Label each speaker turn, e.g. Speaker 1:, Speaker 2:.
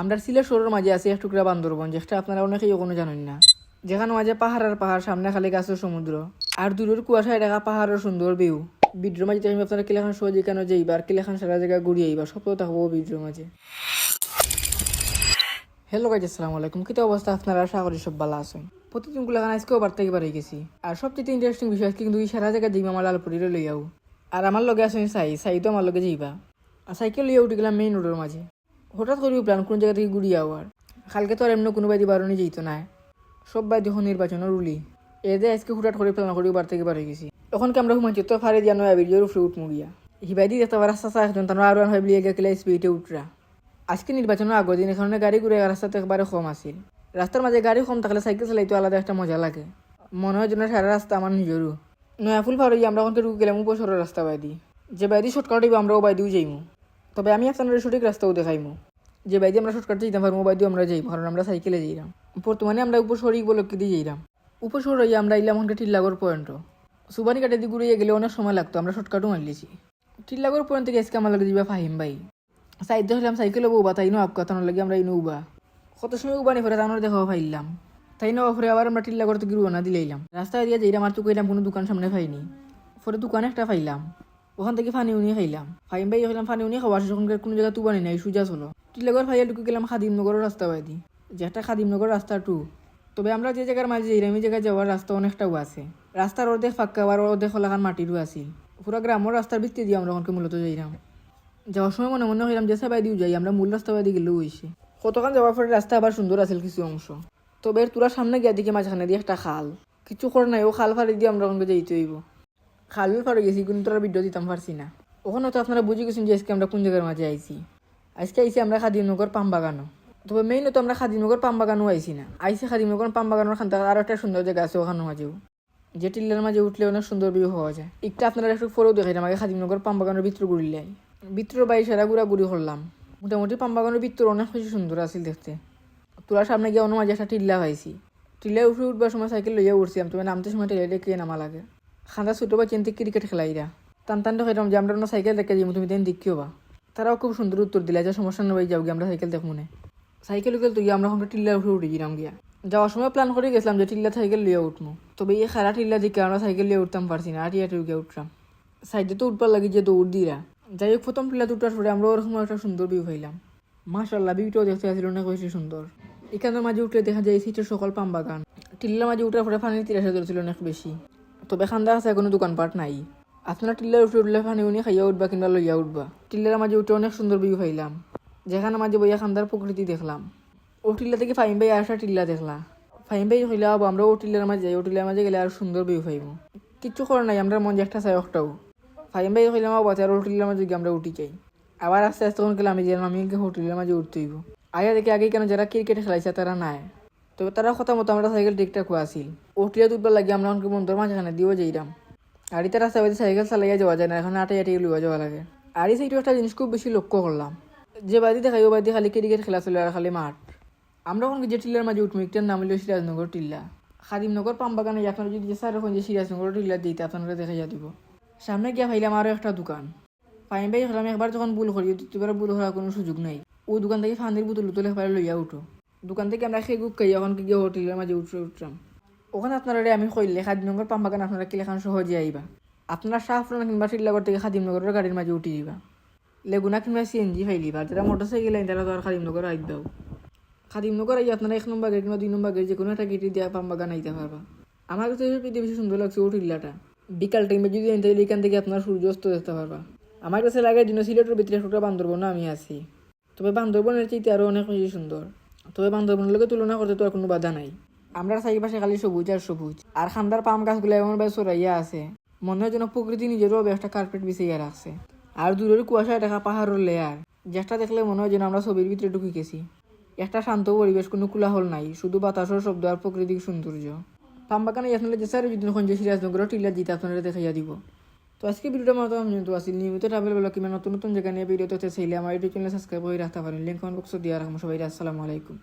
Speaker 1: আমরা সিলেট শহরের মাঝে আছি, এক টুকরা বান্দরবন যেটা আপনারা অনেকেই কোনো জানেন না। যেখানে মাঝে পাহাড় আর পাহাড়, সামনে খালি গাছের সমুদ্র। আর দূরের কুয়াশায় দেখা পাহাড়ের সুন্দর ভিউ। বিদ্রোহ মাঝে আমি আপনারা কিলাখান সহজে কেন যাইবার কিলাখান সারা জায়গায় ঘুরিয়ে আইবার সব থাকব বিদ্রোহ মাঝে। হ্যালো গাইজ আসসালামু আলাইকুম। কিতা অবস্থা আপনারা? আশা করি সব ভালো আছেন। প্রতিদিন গুলাখান আজকেও থেকে বাড়ি গেছি। আর সবচেয়ে ইন্টারেস্টিং বিষয় আজকে কিন্তু সারা জায়গায় যাইবা আমার লালপুরিরে লইয়াও। আর আমার লগে আছেন সাই সাই তো আমার লগে যাইবা। আর সাইকেল লইয়া উঠে গেলাম মেইন রোডের মাঝে। হঠাৎ করে প্ল্যান কোন জায়গা থেকে ঘুরিয়ে আওয়ার। কালকে তো আর এমনি কোনো বাইদি বারণে যেত না। সব বাই দেখো নির্বাচনের রুলি এদে আজকে হুটাট করে প্ল্যান করে বার থেকে বার হয়ে গেছি। তখন কি আমরা ঘুমাচ্ছি তো ফারে জানো ভিডিওর উপরে উঠ মুড়িয়া হিবাইদি দেখতে পাবার রাস্তা একজন, তারা আরও ভাবলি গেলে স্পিডে উঠরা। আজকে নির্বাচনের আগর দিন এখানে গাড়ি ঘুরে রাস্তাতে একবারে কম আছিল। রাস্তার মাঝে গাড়ি কম থাকলে সাইকেল চালাইতে আলাদা একটা মজা লাগে। মনে হয় যেন সারা রাস্তা আমার নিজেরও। নয়াফুল হইয়া আমরা ওখানে ঢুকে গেলাম উপসরের রাস্তা বাইদি যে বাইদি শর্টকাট আমরা ও বাইদিও যাইমু তবে আমি আপনার সঠিক রাস্তাও দেখাইমু যে বাইদি আমরা শর্টকাট যেতাম পারব বাইদিও আমরা যাই কারণ আমরা সাইকেলে যাইলাম বর্তমানে আমরা উপসরিক বলক দিয়ে যাইলাম উপসর হইয়া আমরা ইলাম ওখানে টিল্লাগর পয়েন্ট সুবানি কাটে দিয়ে ঘুরিয়ে গেলে অনেক সময় লাগতো, আমরা শর্টকাটও মারলিছি। টিল্লাগর পয়েন্ট থেকে আজকে আমার লাগে যাবা ফাহিম ভাই। সাইড হইলাম সাইকেলে বউবা তাই নো আপকা তানোর লাগে আমরা ইনো উবা। কত সময় উবানি ফেরে তানোর দেখাও ফাইলাম তাই না ফেরে আবার আমরা টিল্লা করতে গিয়ে না দিলাইলাম রাস্তায় দিয়ে যাইলাম আর তো কইলাম কোনো দোকান সামনে পাইনি। পরে দোকানে একটা পাইলাম। ওখান থেকে ফানি উনি খাইলাম। ফাইম ভাই হইলাম ফানি উনি খাওয়া কোনো জায়গায় তুবানি নাই, সুজা চলো। টিল্লাগর ফাইয়া ঢুকে গেলাম খাদিমনগরের রাস্তা বাইদি যেটা খাদিমনগর রাস্তা টু তবে আমরা যে জায়গার মাঝে এই জায়গায় যাওয়ার রাস্তা অনেকটাও আছে। রাস্তার অর্ধেক ফাঁকা আর অর্ধেক হলাখান মাটিরও আছিল। পুরো গ্রামের রাস্তার ভিত্তি দিয়ে আমরা ওখানকে মূলত যাইলাম যাওয়ার সময় মনে মনে হইলাম যে সাবাই দিও যাই, আমরা মূল রাস্তা বাদি গেলেও হইছে। কতক্ষণ যাওয়ার পরে রাস্তা আবার সুন্দর আছিল কিছু অংশ। তবে তোরা সামনে গিয়া দিকে মাঝখানে দিয়ে একটা খাল। কিছু করে নাই, ও খাল ফাড়ি দিয়ে আমরা ওখানে যাইতে হইব। খাল ফাড়ে গেছি কিন্তু তোরা ভিডিও দিতাম পারছি না। ওখানে তো আপনারা বুঝে গেছেন যে আজকে আমরা কোন জায়গার মাঝে আইছি। আজকে আইছি আমরা খাদিমনগর পাম বাগানো তবে মেইন তো আমরা খাদিমনগর পাম বাগানও আইছি না। আইসি খাদিমনগর পাম বাগানোর খান আরও একটা সুন্দর জায়গা আছে ওখানে মাঝেও যে টিল্লার মাঝে উঠলে অনেক সুন্দর ভিউ হওয়া যায়। একটা আপনারা একটু ফোরও দেখাইলাম আগে খাদিমনগর পাম বাগানের ভিতরে ঘুরলে। ভিতর বাড়ি সেরা ঘুরা ঘুরি করলাম। মোটামুটি পাম বাগানের ভিতর অনেক বেশি সুন্দর আছিল দেখতে। তোলার সামনে গিয়ে অন্য মাঝে একটা টিল্লা পাইছি। টিল্লায় উঠে উঠবার সময় সাইকেল লইয়া উঠছিলাম তুমি নামতে সময় টিল্লা কে নামা লাগে। খান্দা ছোটো বা চিন্তা ক্রিকেট খেলাইরা। টান টান দেখাইলাম যে আমরা সাইকেল দেখে যাই তুমি দেন দেখিও বা তারাও খুব সুন্দর উত্তর দিলে, যে সমস্যা নেই যাও গিয়ে আমরা সাইকেল দেখ মনে। সাইকেল উকেল তুই আমরা ওখানে টিল্লার উঠে উঠে গিলাম গিয়া। যাওয়ার সময় প্ল্যান করে গেছিলাম যে টিল্লা সাইকেল লিয়ে উঠবো তবে এই খারা টিল্লা দিকে আমরা সাইকেল লিয়ে উঠতাম পারছি না আটি আটি উঠে উঠলাম সাইডে তো উঠবার লাগে যে দৌড় দিরা। যাই হোক, প্রথম টিল্লা উঠার পরে আমরা ওরকম একটা সুন্দর ভিউ পাইলাম। মাশাল্লাহ ভিউটাও দেখতে আসছিল অনেক বেশি সুন্দর। এখানের মাঝে উঠলে দেখা যায় সিটের সকল পাম বাগান টিল্লার মাঝে উঠার পরে পানির তিরাশা ধরেছিল অনেক বেশি। তবে খান্দা আছে কোনো দোকানপাট নাই। আপনারা টিল্লার উঠে উঠলে পানি উনি খাইয়া উঠবা কিংবা লইয়া উঠবা। টিল্লার মাঝে উঠে অনেক সুন্দর ভিউ পাইলাম। যেখানে মাঝে বইয়া খান্দার প্রকৃতি দেখলাম। ও টিল্লা থেকে ফাইম ভাই আসা টিল্লা দেখলা। ফাইম ভাই হইলে আবো, আমরা ও টিল্লার মাঝে যাই ও টিল্লার মাঝে গেলে আর সুন্দর ভিউ পাইব। কিচ্ছু করার নাই, আমরা মন যে একটা চাই একটাও ফাইম ভাই হইলাম আবো আর ও টিল্লার মাঝে আমরা উঠি চাই আবার আস্তে আস্তে তখন গেলাম আমি যে আমি হোটেলের মাঝে উঠতে হইব। আগে দেখে আগে কেন যারা ক্রিকেট খেলাইছে তারা নাই। তবে তারা কথা মতো আমরা সাইকেল ঠিকঠাক আসিল ওটিয়া দুধবার লাগে আমরা অনেক বন্ধুর মাঝখানে দিয়েও যাইলাম ইতার রাস্তা বাজে সাইকেল চালাইয়া যাওয়া যায় না, এখন আটে আটে লুয়া যাওয়া লাগে। এই সাইডে একটা জিনিস খুব বেশি লক্ষ্য করলাম যে বাদি দেখাই ও বাদি খালি ক্রিকেট খেলা চলে আর খালি মাঠ আমরা ওখানে যে টিল্লার মাঝে উঠবো একটার নাম হলো সিরাজনগর টিল্লা খাদিমনগর পাম্বাগানে আপনারা যদি স্যার এখন যে সিরাজনগর টিল্লা দিতে আপনারা দেখা যা দিব। সামনে গিয়া ভাইলাম আরও একটা দোকান। ফাইন ভাই হলাম একবার যখন ভুল করি দুবার ভুল করার কোনো সুযোগ নাই। ও দোকান থেকে ফান্দির বোতল উতলে লইয়া উঠো দোকান থেকে আমরা সেই গুপ খাই এখন গিয়ে হোটেলের মাঝে উঠে উঠলাম ওখানে আপনারা আমি কইলে খাদিমনগর পাম্বাগান আপনারা কিলেখান সহজে আইবা। আপনারা শাহপুরান কিংবা শিল্লাগর থেকে খাদিমনগরের গাড়ির মাঝে উঠে দিবা লেগুনা কিংবা সিএনজি ফাইলিবা যারা মোটর সাইকেল আইন তারা তো আর খাদিমনগর আইবাও খাদিমনগর আই আপনারা এক নম্বর গেট কিংবা দুই নম্বর গেট যে কোনো একটা গেটে দেওয়া পাম্বাগান আইতে পারবা। আমার কাছে পৃথিবী সুন্দর লাগছে ও টিল্লাটা বিকাল টাইমে যদি আইন তাহলে এখান থেকে আপনার সূর্যাস্ত দেখতে পারবা। আমার কাছে লাগে জন্য সিলেটের ভিতরে একটা বান্দরবন আমি আছি। তবে বান্দরবনের চাইতে আরও অনেক বেশি সুন্দর। তবে বান্দরবনের লোকে তুলনা করতে তো আর কোনো বাধা নাই। আমরা চারিপাশে খালি সবুজ আর সবুজ। আর খান্দার পাম গাছগুলো এমন ভাবে চড়াইয়া আছে, মনে হয় যেন প্রকৃতি নিজেরও একটা কার্পেট বিছিয়ে রাখছে। আর দূরের কুয়াশায় দেখা পাহাড়ের লেয়ার যেটা দেখলে মনে হয় যেন আমরা ছবির ভিতরে ঢুকে গেছি। একটা শান্ত পরিবেশ, কোনো কোলাহল নাই, শুধু বাতাসের শব্দ আর প্রাকৃতিক সৌন্দর্য। পাম্বাগানে আপনারা যে স্যার যদি যে সিরাজনগর টিলা দিতে আপনারা দেখাইয়া দিব। তো আজকে ভিডিওটা মতো আমি কিন্তু আসি নিয়মিত ট্রাভেল ব্লগ কিংবা নতুন নতুন জায়গা নিয়ে ভিডিও তো চাইলে আমার ইউটিউব চ্যানেল সাবস্ক্রাইব করে রাখতে পারেন। লিঙ্ক কমেন্ট বক্সে দিয়ে সবাই আসসালামু আলাইকুম।